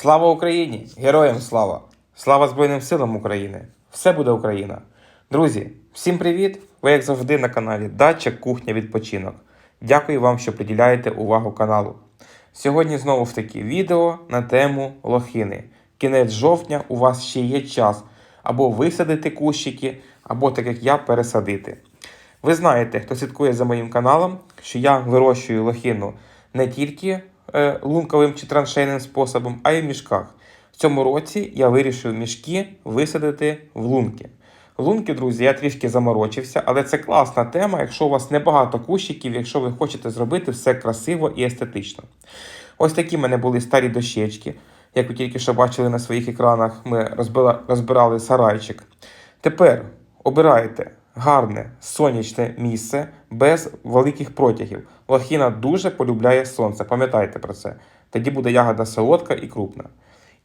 Слава Україні! Героям слава! Слава Збройним силам України! Все буде Україна! Друзі, всім привіт! Ви, як завжди, на каналі Дача, Кухня, Відпочинок. Дякую вам, що приділяєте увагу каналу. Сьогодні знову ж таки відео на тему лохини. Кінець жовтня у вас ще є час або висадити кущики, або так як я пересадити. Ви знаєте, хто слідкує за моїм каналом, що я вирощую лохину не тільки лунковим чи траншейним способом, а й в мішках. В цьому році я вирішив мішки висадити в лунки. Лунки, друзі, я трішки заморочився, але це класна тема, якщо у вас небагато кущиків, якщо ви хочете зробити все красиво і естетично. Ось такі в мене були старі дощечки. Як ви тільки що бачили на своїх екранах, ми розбирали сарайчик. Тепер обирайте гарне сонячне місце без великих протягів. Лохіна дуже полюбляє сонце, пам'ятайте про це. Тоді буде ягода солодка і крупна.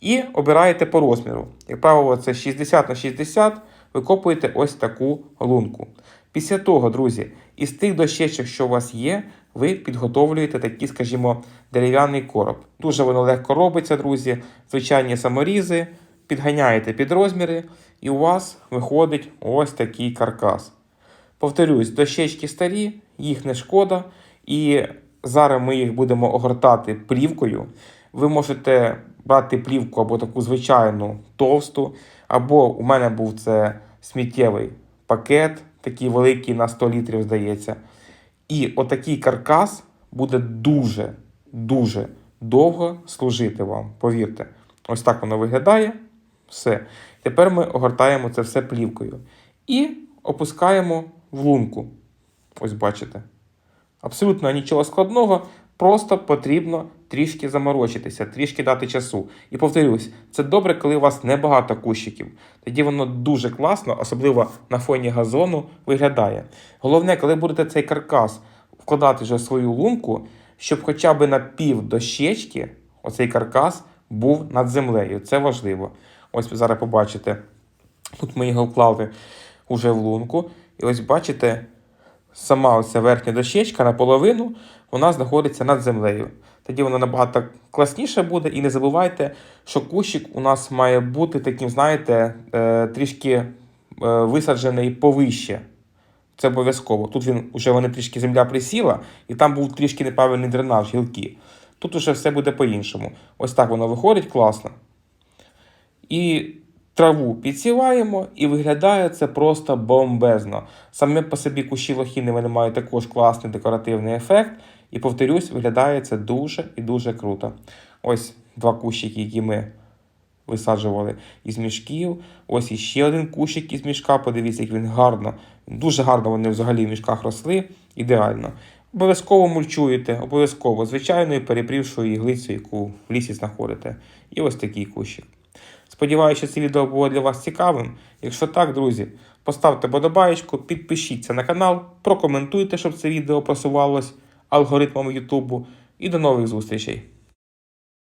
І обираєте по розміру. Як правило, це 60 на 60, викопуєте ось таку лунку. Після того, друзі, із тих дощечок, що у вас є, ви підготовлюєте такий, скажімо, дерев'яний короб. Дуже воно легко робиться, друзі. Звичайні саморізи, підганяєте під розміри, і у вас виходить ось такий каркас. Повторюсь, дощечки старі, їх не шкода, і зараз ми їх будемо огортати плівкою. Ви можете брати плівку або таку звичайну товсту, або у мене був це сміттєвий пакет, такий великий на 100 літрів, здається. І отакий каркас буде дуже, дуже довго служити вам, повірте. Ось так воно виглядає. Все. Тепер ми огортаємо це все плівкою. І опускаємо в лунку. Ось бачите. Абсолютно нічого складного, просто потрібно трішки заморочитися, трішки дати часу. І повторюсь, це добре, коли у вас небагато кущиків. Тоді воно дуже класно, особливо на фоні газону, виглядає. Головне, коли будете цей каркас вкладати вже в свою лунку, щоб хоча б на пів дощечки оцей каркас був над землею. Це важливо. Ось ви зараз побачите. Тут ми його вклали уже в лунку. І ось бачите, сама оця верхня дощечка наполовину вона знаходиться над землею. Тоді вона набагато класніше буде. І не забувайте, що кущик у нас має бути таким, знаєте, е, трішки е, висаджений повище. Це обов'язково. Тут він уже вони трішки земля присіла, і там був трішки неправильний дренаж, гілки. Тут уже все буде по-іншому. Ось так воно виходить класно. І траву підсіваємо, і виглядає це просто бомбезно. Саме по собі кущі лохіни вони мають також класний декоративний ефект. І повторюсь, виглядає це дуже і дуже круто. Ось два кущики, які ми висаджували із мішків. Ось іще один кущик із мішка. Подивіться, як він гарно, дуже гарно вони взагалі в мішках росли. Ідеально. Обов'язково мульчуєте, обов'язково звичайною перепрівшою іглицею, яку в лісі знаходите. І ось такий кущик. Сподіваюся, що це відео було для вас цікавим. Якщо так, друзі, поставте подобаєчку, підпишіться на канал, прокоментуйте, щоб це відео просувалось алгоритмом Ютубу. І до нових зустрічей!